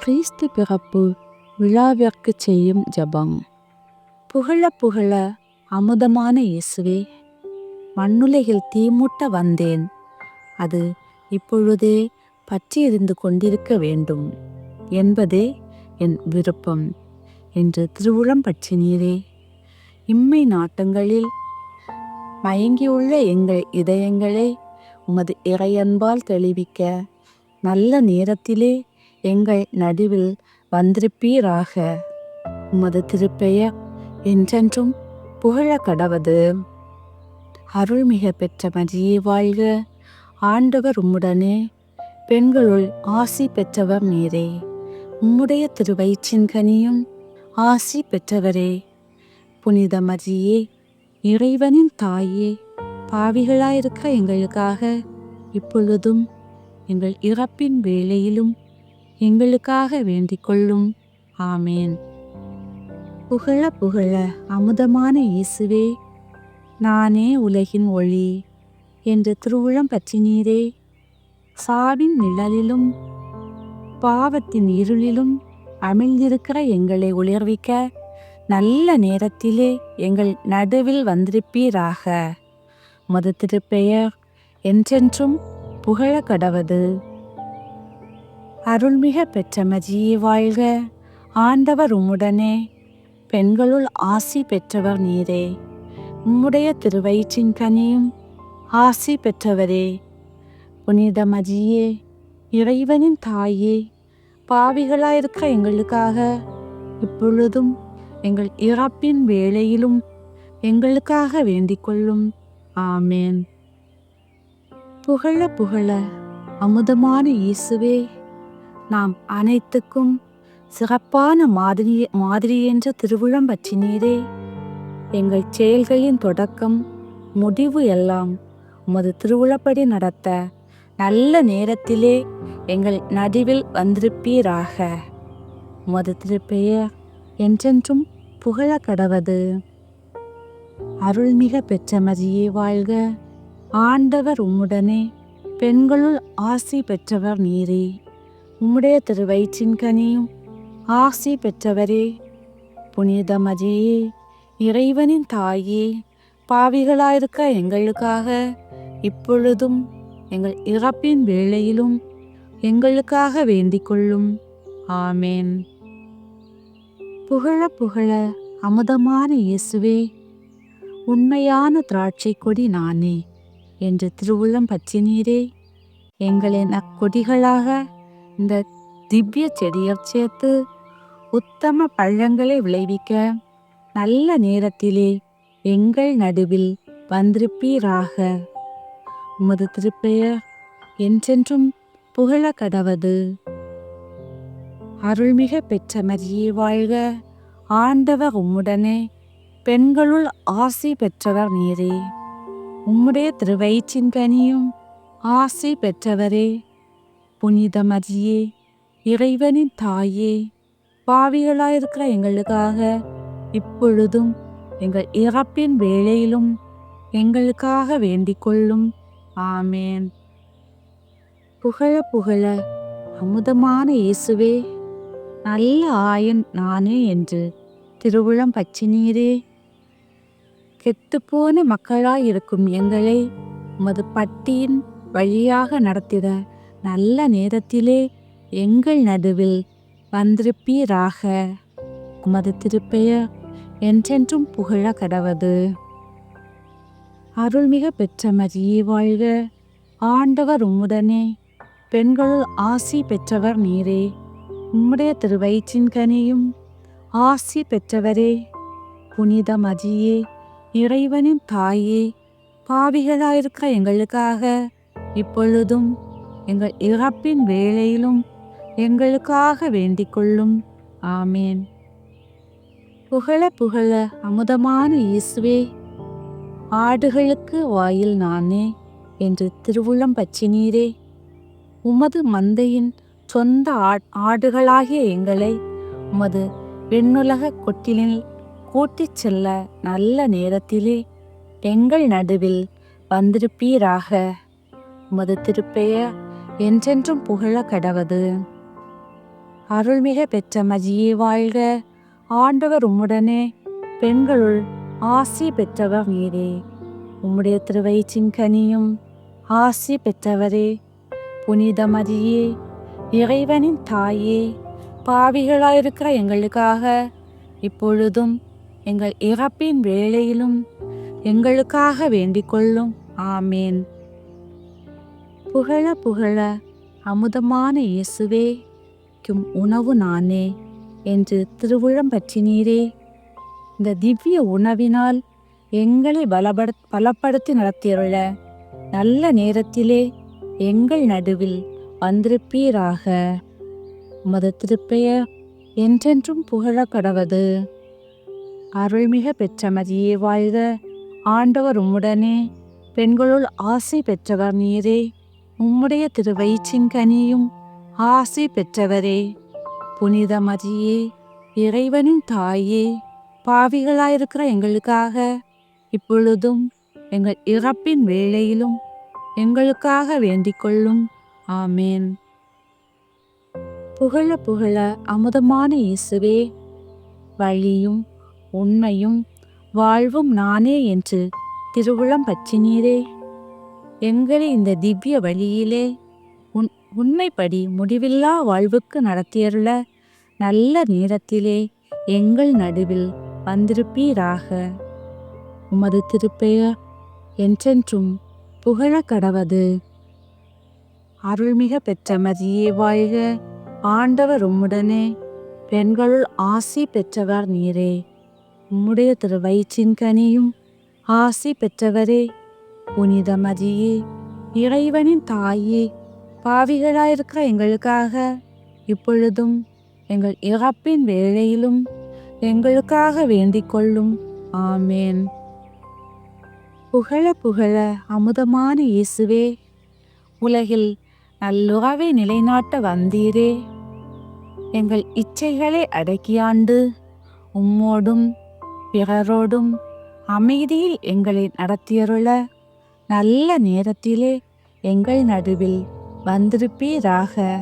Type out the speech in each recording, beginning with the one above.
கிறிஸ்து பிறப்பு விழாவிற்கு செய்யும் ஜபம். புகழ புகழ அமுதமான இயேசுவே மண்ணுலகில் தீமூட்ட வந்தேன். அது இப்பொழுதே பற்றி எறிந்து கொண்டிருக்க வேண்டும். என்பதே என் விருப்பம். என்று திருவுளம் பற்றினீரே இம்மை நாட்டங்களில் மயங்கியுள்ள எங்கள் இதயங்களை உமது இறையன்பால் தெளிவிக்க நல்ல நேரத்திலே எங்கள் நடுவில் வந்திருப்பீராக. உமது திருப்பெயர் என்றென்றும் புகழ கடவது அருள்மிக பெற்ற மரியே வாழ்க. ஆண்டவர் உம்முடனே பெண்களுள் ஆசி பெற்றவர் நீரே. உம்முடைய திருவயிற்றின் கனியும் ஆசி பெற்றவரே. புனித மரியே இறைவனின் தாயே பாவிகளாயிருக்க எங்களுக்காக இப்பொழுதும் எங்கள் இறப்பின் வேளையிலும் எங்களுக்காக வேண்டிக் கொள்ளும் ஆமேன். புகழ புகழ அமுதமான இயேசுவே நானே உலகின் ஒளி என்று திருவுளம் பற்றினீரே சாவின் நிழலிலும் பாவத்தின் இருளிலும் அமிழ்ந்திருக்கிற எங்களை உயர்விக்க நல்ல நேரத்திலே எங்கள் நடுவில் வந்திருப்பீராக. மத திருப்பெயர் என்றென்றும் புகழ கடவது. அருள்மிக பெற்ற மதியே வாழ்க. ஆண்டவர் உம்முடனே. பெண்களுள் ஆசி பெற்றவர் நீரே. உம்முடைய திருவயிற்றின் கனியும் ஆசி பெற்றவரே. புனித மதியே இறைவனின் தாயே பாவிகளாயிருக்க எங்களுக்காக இப்பொழுதும் எங்கள் இறப்பின் வேளையிலும் எங்களுக்காக வேண்டிக் கொள்ளும் ஆமேன். புகழ புகழ. அமுதமான இயேசுவே. நாம் அனைத்துக்கும் சிறப்பான மாதிரி மாதிரி என்ற திருவிழம் பற்றினீரே. எங்கள் செயல்களின் தொடக்கம் முடிவு எல்லாம் உமது திருவிழப்படி நடத்த நல்ல நேரத்திலே எங்கள் நடுவில் வந்திருப்பீராக. உமது திருப்பெயர் என்றென்றும் புகழ கடவது அருள்மிக பெற்ற மதியே வாழ்க. ஆண்டவர் உம்முடனே பெண்களுள் ஆசி பெற்றவர் நீரே. உம்முடைய திருவயிற்றின் கனியும் ஆசி பெற்றவரே. புனிதமதியே இறைவனின் தாயே பாவிகளாயிருக்க எங்களுக்காக இப்பொழுதும் எங்கள் இறப்பின் வேளையிலும் எங்களுக்காக வேண்டிக் கொள்ளும் ஆமேன். புகழ புகழ அமுதமான இயேசுவே உண்மையான திராட்சை கொடி நானே என்று திருவுள்ளம் பற்றினீரே. எங்களின் அக்கொடிகளாக இந்த திவ்ய செடியை சேர்த்து உத்தம பழங்களை விளைவிக்க நல்ல நேரத்திலே எங்கள் நடுவில் வந்திருப்பீராக. உமது திருப்பெயர் என்றென்றும் புகழ கடவது. அருள்மிக பெற்ற மரியே வாழ்க. ஆண்டவர் உம்முடனே பெண்களுள் ஆசி பெற்றவர் நீரே. உம்முடைய திருவயிற்றின் கனியும் ஆசி பெற்றவரே. புனித மரியே இறைவனின் தாயே பாவிகளாயிருக்கிற எங்களுக்காக இப்பொழுதும் எங்கள் இறப்பின் வேளையிலும் எங்களுக்காக வேண்டிக் கொள்ளும் ஆமேன். புகழ புகழ அமுதமான இயேசுவே நல்ல ஆயன் நானே என்று திருவுளம் பச்சினீரே. கெட்டுப்போன மக்களாயிருக்கும் எங்களை உமது பட்டியின் வழியாக நடத்திட நல்ல நேரத்திலே எங்கள் நடுவில் வந்திருப்பீராக. உமது திருப்பெயர் என்றென்றும் புகழ கடவது. அருள்மிக பெற்ற மரியே வாழ்க. ஆண்டவர் உம்முடனே. பெண்களுள் ஆசி பெற்றவர் நீரே. உம்முடைய திருவயிற்றின் கனியும் ஆசி பெற்றவரே. புனித மதியே இறைவனின் தாயே பாவிகளாயிருக்க எங்களுக்காக இப்பொழுதும் எங்கள் இறப்பின் வேளையிலும் எங்களுக்காக வேண்டிக் கொள்ளும் ஆமேன். புகழ புகழ அமுதமான இயேசுவே ஆடுகளுக்கு வாயில் நானே என்று திருவுளம் பச்சினீரே உமது மந்தையின் சொந்த ஆடுகளாகிய எங்களை உமது வெண்ணுலக கொட்டிலில் கூட்டிச் செல்ல நல்ல நேரத்திலே எங்கள் நடுவில் வந்திருப்பீராக. உமது திருப்பெயர் என்றென்றும் புகழ கடவது. அருள்மிக பெற்ற மஜியே வாழ்க. ஆண்டவர் உம்முடனே பெண்களுள் ஆசி பெற்றவர் நீரே. உம்முடைய திருவயிற்றின் கனியும் ஆசி பெற்றவரே. புனித மதியே இறைவனின் தாயே பாவிகளாயிருக்கிற எங்களுக்காக இப்பொழுதும் எங்கள் இறப்பின் வேளையிலும் எங்களுக்காக வேண்டிக் கொள்ளும். ஆமேன். புகழ புகழ அமுதமான இயேசுவே கும் உணவு நானே என்று திருவுளம் பற்றினீரே இந்த திவ்ய உணவினால் எங்களை பலபட பலப்படுத்தி நடத்தியுள்ள நல்ல நேரத்திலே எங்கள் நடுவில் வந்திருப்பீராக. உமது திருப்பெயர் என்றென்றும் புகழ கடவது அருள்மிக பெற்ற மதியே வாழ்க. ஆண்டவர் உம்முடனே பெண்களுள் ஆசை பெற்றவர் நீரே. உம்முடைய திருவயிற்றின் கனியும் ஆசி பெற்றவரே. புனித மதியே இறைவனின் தாயே பாவிகளாயிருக்கிற எங்களுக்காக இப்பொழுதும் எங்கள் இறப்பின் வேளையிலும் எங்களுக்காக வேண்டிக்கொள்ளும். ஆமேன். புகழ புகழ அமுதமான இயேசுவே வழியும் உண்மையும் வாழ்வும் நானே என்று திருவுளம் பற்றினீரே. எங்களை இந்த திவ்ய வழியிலே உன் உண்மைப்படி முடிவில்லா வாழ்வுக்கு நடத்தியருள நல்ல நேரத்திலே எங்கள் நடுவில் வந்திருப்பீராக. உமது திருப்பெயர் என்றென்றும் புகழ கடவது அருள்மிக பெற்ற மதியே வாழ்க ஆண்டவர் உம்முடனே. பெண்களுள் ஆசி பெற்றவர் நீரே. உம்முடைய திருவயிற்றின் கனியும் ஆசி பெற்றவரே. புனித மதியே இறைவனின் தாயே பாவிகளாயிருக்கிற எங்களுக்காக இப்பொழுதும் எங்கள் இறப்பின் வேளையிலும் எங்களுக்காக வேண்டிக் கொள்ளும் ஆமேன். புகழ புகழ அமுதமான இயேசுவே உலகில் நல்லுறவை நிலைநாட்ட வந்தீரே. எங்கள் இச்சைகளை அடக்கியாண்டு உம்மோடும் பிறரோடும் அமைதியில் எங்களை நடத்தியருள நல்ல நேரத்திலே எங்கள் நடுவில் வந்திருப்பீராக.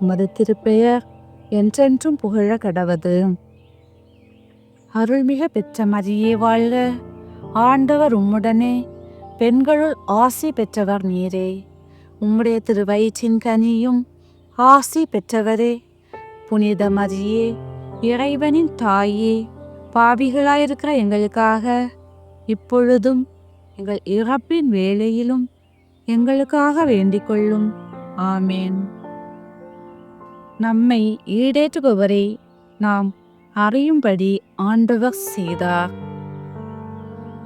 உமது திருப்பெயர் என்றென்றும் புகழ கடவது. அருள்மிக பெற்ற மரியே வாழ்க. ஆண்டவர் உம்முடனே பெண்களுள் ஆசி பெற்றவர் நீரே. உம்முடைய திருவயிற்றின் கனியும் ஆசி பெற்றவரே. புனித மரியே இறைவனின் தாயே பாவிகளாயிருக்கிற எங்களுக்காக இப்பொழுதும் எங்கள் இறப்பின் வேளையிலும் எங்களுக்காக வேண்டிக் கொள்ளும் ஆமேன். நம்மை ஈடேற்றுபவரை நாம் அறியும்படி ஆண்டவர் செய்தார்.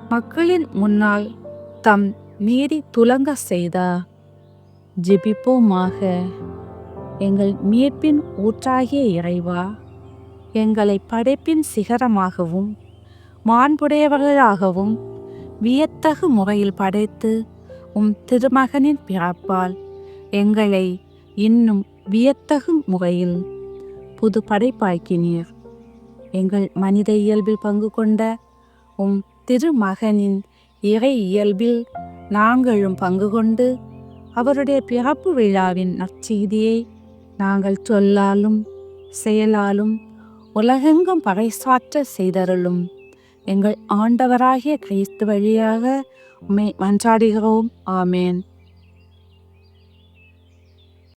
மக்களின் முன்னால் தம் நீதி துலங்க செய்தார். ஜெபிப்போமாக. எங்கள் மீட்பின் ஊற்றாகிய இறைவா எங்களை படைப்பின் சிகரமாகவும் மாண்புடையவர்களாகவும் வியத்தகு முறையில் படைத்து உம் திருமகனின் பிறப்பால் எங்களை இன்னும் வியத்தகு முறையில் புது படைப்பாக்கினீர். எங்கள் மனித இயல்பில் பங்கு கொண்ட உம் திருமகனின் இறை இயல்பில் நாங்களும் பங்கு கொண்டு அவருடைய பிறப்பு விழாவின் நற்செய்தியை நாங்கள் சொல்லாலும் செயலாலும் உலகெங்கும் பறைசாற்ற செய்தருளும். எங்கள் ஆண்டவராகிய கிறிஸ்து வழியாக உம்மை மன்றாடுகிறோம். ஆமேன்.